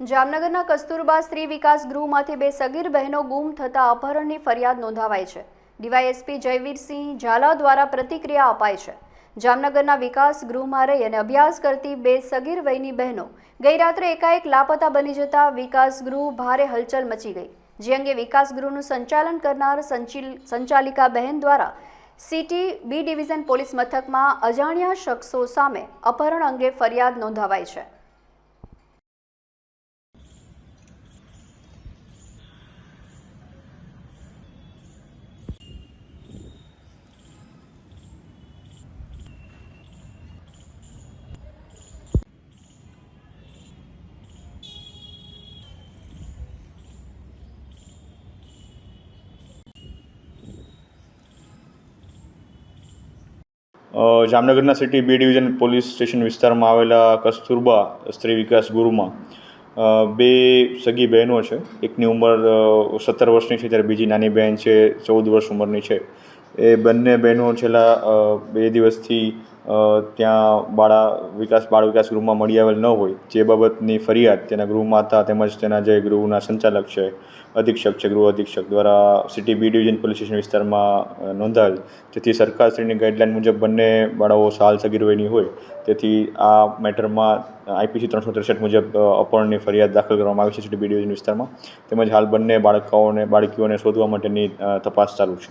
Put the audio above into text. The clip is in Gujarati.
જામનગરના કસ્તુરબા સ્ત્રી વિકાસ ગૃહમાંથી બે સગીર બહેનો ગુમ થતા અપહરણની ફરિયાદ નોંધાવાઈ છે. ડીવાયએસપી જયવીરસિંહ ઝાલા દ્વારા પ્રતિક્રિયા અપાઈ છે. જામનગરના વિકાસ ગૃહમાં રહી અને અભ્યાસ કરતી બે સગીર વયની બહેનો ગઈ રાત્રે એકાએક લાપતા બની જતા વિકાસ ગૃહ ભારે હલચલ મચી ગઈ. જે અંગે વિકાસ ગૃહનું સંચાલન કરનાર સંચિલ- સંચાલિકા બહેન દ્વારા સિટી બી ડિવિઝન પોલીસ મથકમાં અજાણ્યા શખ્સો સામે અપહરણ અંગે ફરિયાદ નોંધાવાઈ છે. જામનગરના city B division police station વિસ્તારમાં આવેલા કસ્તુરબા સ્ત્રી વિકાસ ગુરુમાં બે સગી બહેનો છે. એકની ઉંમર સત્તર વર્ષની છે જ્યારે બીજી નાની બહેન છે, ચૌદ વર્ષ ઉંમરની છે. એ બંને બહેનો છેલ્લા બે દિવસથી ત્યાં બાળા વિકાસ, બાળ વિકાસ ગૃહમાં મળી આવેલ ન હોય. જે બાબતની ફરિયાદ તેના ગૃહમાતા તેમજ તેના જે ગૃહના સંચાલક છે, અધિક્ષક છે, ગૃહ અધિક્ષક દ્વારા city B division police station વિસ્તારમાં નોંધાયેલ. જેથી સરકારશ્રીની ગાઈડલાઇન મુજબ બંને બાળાઓ સાલ સગીર વયની હોય. તેથી આ મેટરમાં આઈપીસી ત્રણસો ત્રેસઠ મુજબ અપહરણની ફરિયાદ દાખલ કરવામાં આવી છે સિટી બી ડિવિઝન વિસ્તારમાં. તેમજ હાલ બંને બાળકાઓને, બાળકીઓને શોધવા માટેની તપાસ ચાલુ છે.